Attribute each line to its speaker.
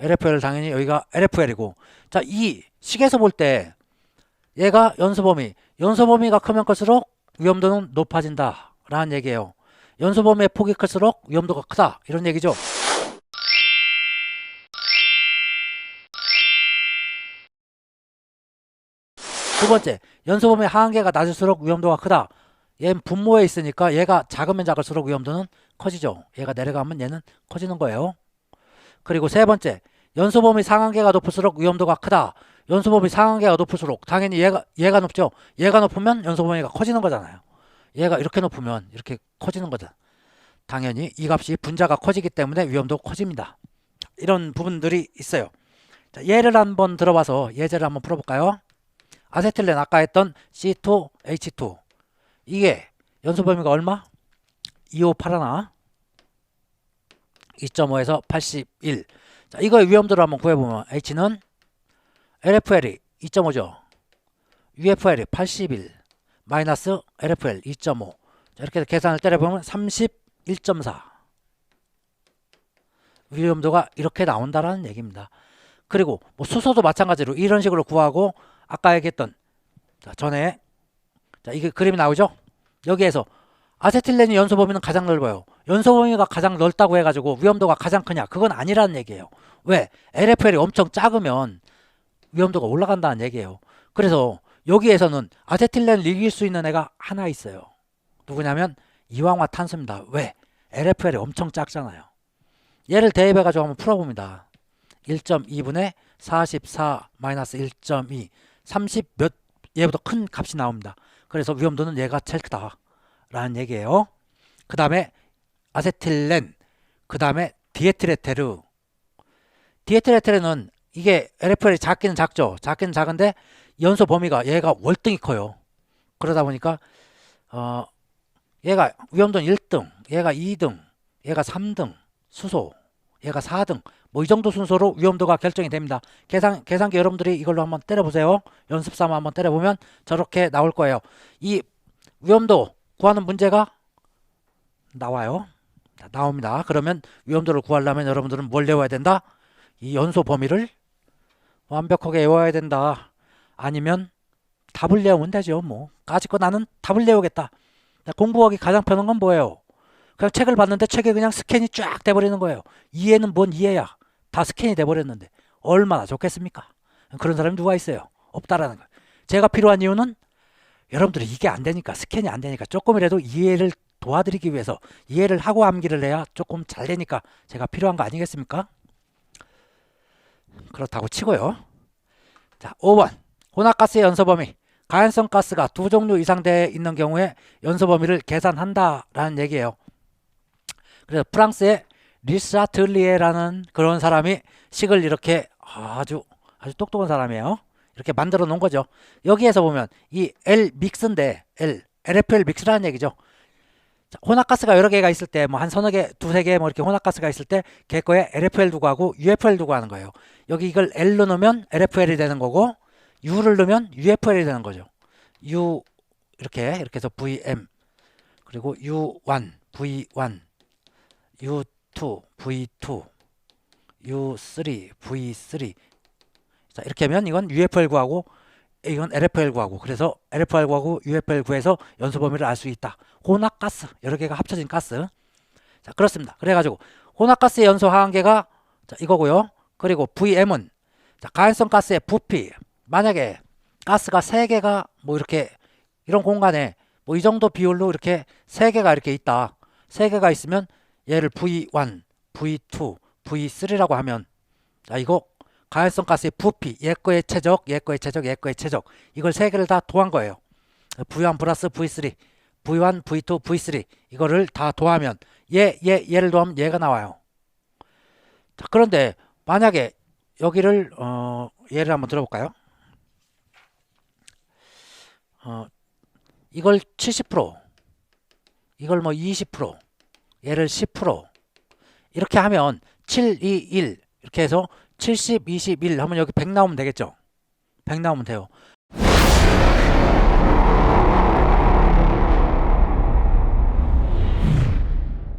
Speaker 1: LFL 당연히 여기가 LFL이고 자, 이 식에서 볼 때 얘가 연소 범위, 연소 범위가 크면 클수록 위험도는 높아진다 라는 얘기예요. 연소 범위의 폭이 클수록 위험도가 크다 이런 얘기죠. 두 번째, 연소 범위 하한계가 낮을수록 위험도가 크다. 얘는 분모에 있으니까 얘가 작으면 작을수록 위험도는 커지죠. 얘가 내려가면 얘는 커지는 거예요. 그리고 세 번째, 연소 범위 상한계가 높을수록 위험도가 크다. 연소 범위 상한계가 높을수록 당연히 얘가 얘가 높죠. 얘가 높으면 연소 범위가 커지는 거잖아요. 얘가 이렇게 높으면 이렇게 커지는 거잖아. 당연히 이 값이 분자가 커지기 때문에 위험도 커집니다. 이런 부분들이 있어요. 자, 예를 한번 들어봐서 예제를 한번 풀어볼까요? 아세틸렌 아까 했던 C2H2 이게 연소 범위가 얼마? 2581 2.5에서 81 자, 이거의 위험도를 한번 구해보면 H는 LFL이 2.5죠. UFL이 81 마이너스 LFL 2.5 자, 이렇게 해서 계산을 때려보면 31.4 위험도가 이렇게 나온다라는 얘기입니다. 그리고 뭐 수소도 마찬가지로 이런 식으로 구하고 아까 얘기했던 자, 전에 자, 이게 그림이 나오죠? 여기에서 아세틸렌의 연소 범위는 가장 넓어요. 연소 범위가 가장 넓다고 해가지고 위험도가 가장 크냐? 그건 아니라는 얘기예요. 왜? LFL이 엄청 작으면 위험도가 올라간다는 얘기예요. 그래서 여기에서는 아세틸렌을 이길 수 있는 애가 하나 있어요. 누구냐면 이황화 탄소입니다. 왜? LFL이 엄청 작잖아요. 얘를 대입해가지고 한번 풀어봅니다. 1.2분의 44 마이너스 1.2 30 몇 얘보다 큰 값이 나옵니다. 그래서 위험도는 얘가 제일 크다. 라는 얘기예요. 그 다음에 아세틸렌, 그 다음에 디에트레테르. 디에트레테르는 이게 LFL이 작기는 작죠. 작기는 작은데 연소 범위가 얘가 월등히 커요. 그러다 보니까 어 얘가 위험도는 1등, 얘가 2등, 얘가 3등, 수소, 얘가 4등. 뭐 이 정도 순서로 위험도가 결정이 됩니다. 계산 계산기 여러분들이 이걸로 한번 때려 보세요. 연습 삼아 한번 때려 보면 저렇게 나올 거예요. 이 위험도 구하는 문제가 나와요. 자, 나옵니다. 그러면 위험도를 구하려면 여러분들은 뭘 외워야 된다? 이 연소 범위를 완벽하게 외워야 된다. 아니면 답을 외우면 되죠. 뭐 까짓 거 나는 답을 외우겠다. 자, 공부하기 가장 편한 건 뭐예요? 그냥 책을 봤는데 책에 그냥 스캔이 쫙 돼버리는 거예요. 이해는 뭔 이해야? 다 스캔이 돼버렸는데 얼마나 좋겠습니까? 그런 사람이 누가 있어요? 없다라는 거예요. 제가 필요한 이유는 여러분들이 이게 안 되니까 스캔이 안 되니까 조금이라도 이해를 도와드리기 위해서 이해를 하고 암기를 해야 조금 잘 되니까 제가 필요한 거 아니겠습니까? 그렇다고 치고요. 자, 5번. 혼합가스의 연소 범위. 가연성 가스가 두 종류 이상 돼 있는 경우에 연소 범위를 계산한다라는 얘기예요. 그래서 프랑스의 리사틀리에라는 그런 사람이 식을 이렇게 아주 아주 똑똑한 사람이에요. 이렇게 만들어 놓은 거죠. 여기에서 보면 이 L 믹스인데 L LFL 믹스라는 얘기죠. 자, 혼합가스가 여러 개가 있을 때 뭐 한 서너 개, 두세 개 뭐 이렇게 혼합가스가 있을 때 걔 거에 LFL 두고 하고 UFL 두고 하는 거예요. 여기 이걸 L로 넣으면 LFL이 되는 거고 U를 넣으면 UFL이 되는 거죠. U 이렇게 이렇게 해서 VM 그리고 U1 V1 U2 V2 U3 V3 자, 이렇게 하면 이건 UFL 구하고 이건 LFL 구하고 그래서 LFR 구하고 UFL 구해서 연소 범위를 알 수 있다. 혼합 가스 여러 개가 합쳐진 가스. 자, 그렇습니다. 그래 가지고 혼합 가스의 연소 하한계가 자, 이거고요. 그리고 VM은 자, 가연성 가스의 부피 만약에 가스가 세 개가 뭐 이렇게 이런 공간에 뭐 이 정도 비율로 이렇게 세 개가 이렇게 있다. 세 개가 있으면 얘를 V1, V2, V3라고 하면 자, 이거 가연성 가스의 부피, 얘 거의 최적, 얘 거의 최적, 얘 거의 최적. 이걸 세 개를 다 더한 거예요. V1 플러스 V3, V1, V2, V3 이거를 다 더하면 얘, 얘, 얘를 더하면 얘가 나와요. 자, 그런데 만약에 여기를 어, 예를 한번 들어볼까요? 어, 이걸 70%, 이걸 뭐 20%, 얘를 10% 이렇게 하면 7, 2, 1 이렇게 해서 70, 21 하면 여기 100 나오면 되겠죠? 100 나오면 돼요.